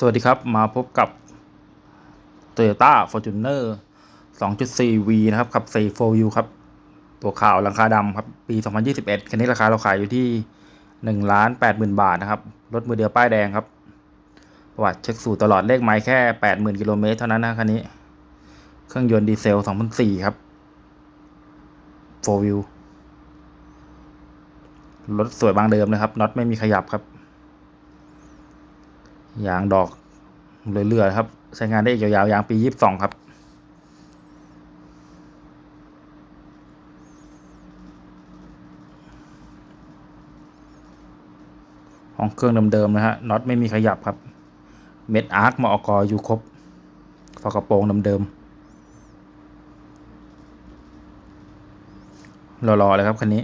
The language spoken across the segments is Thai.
สวัสดีครับ มาพบกับ Toyota Fortuner 2.4V นะครับขับ4 4 u ครับ ตัวขาวหลังคาดำครับ ปี 2021 คันนี้ราคาเราขายอยู่ที่ 1 ล้าน 80,000 บาทนะครับ รถมือเดียวป้ายแดงครับประวัติเช็คสูตรตลอดเลขไม้แค่ 80,000 กิโลเมตรเท่านั้นนะคันนี้ เครื่องยนต์ดีเซล 2004 ครับ4 w รถสวยบางเดิมนะครับน็อตไม่มีขยับครับ ยางดอกเรื่อยๆครับ ใช้งานได้อีกยาวๆยางปียี่สิบสองครับห้องเครื่องเดิมๆนะฮะน็อตไม่มีขยับครับ เม็ดอาร์คมอกอยู่ครบฝากระโปรงเดิมๆรอๆเลยครับคันนี้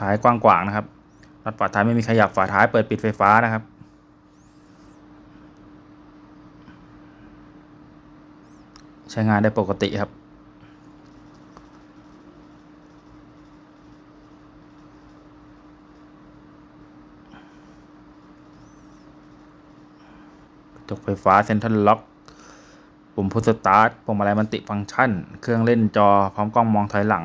ท้ายกว้างๆนะครับน็อตฝาท้ายไม่มีขยับฝาท้ายเปิดปิดไฟฟ้านะครับ ใช้งานได้ปกติครับจกไฟฟ้าเซ็นทรัลล็อก ปุ่มพุทสตาร์ทปุ่มอะไรมันติฟังก์ชัน เครื่องเล่นจอพร้อมกล้องมองถอยหลัง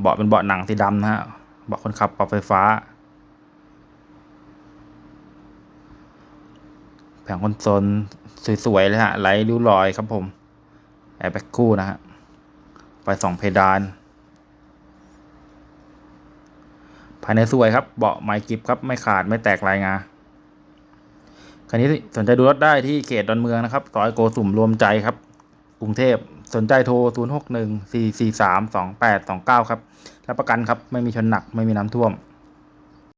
เบาะเป็นเบาะหนังสีดำนะฮะ เบาะคนขับปรับไฟฟ้า แผงคอนโซลสวยๆเลยฮะไร้ริ้วรอยครับผมแอร์แบ็กคู่นะฮะ ไฟสองเพดาน ภายในสวยครับ เบาะไม้กิบครับ ไม่ขาดไม่แตกลายงาคันนี้สนใจดูรถได้ที่เขตดอนเมืองนะครับซอยโกสุ่มรวมใจครับ กรุงเทพสนใจโทร 0 6 1 4 4 3 2 8 2 9 ครับ รับประกันครับ ไม่มีชนหนัก ไม่มีน้ำท่วม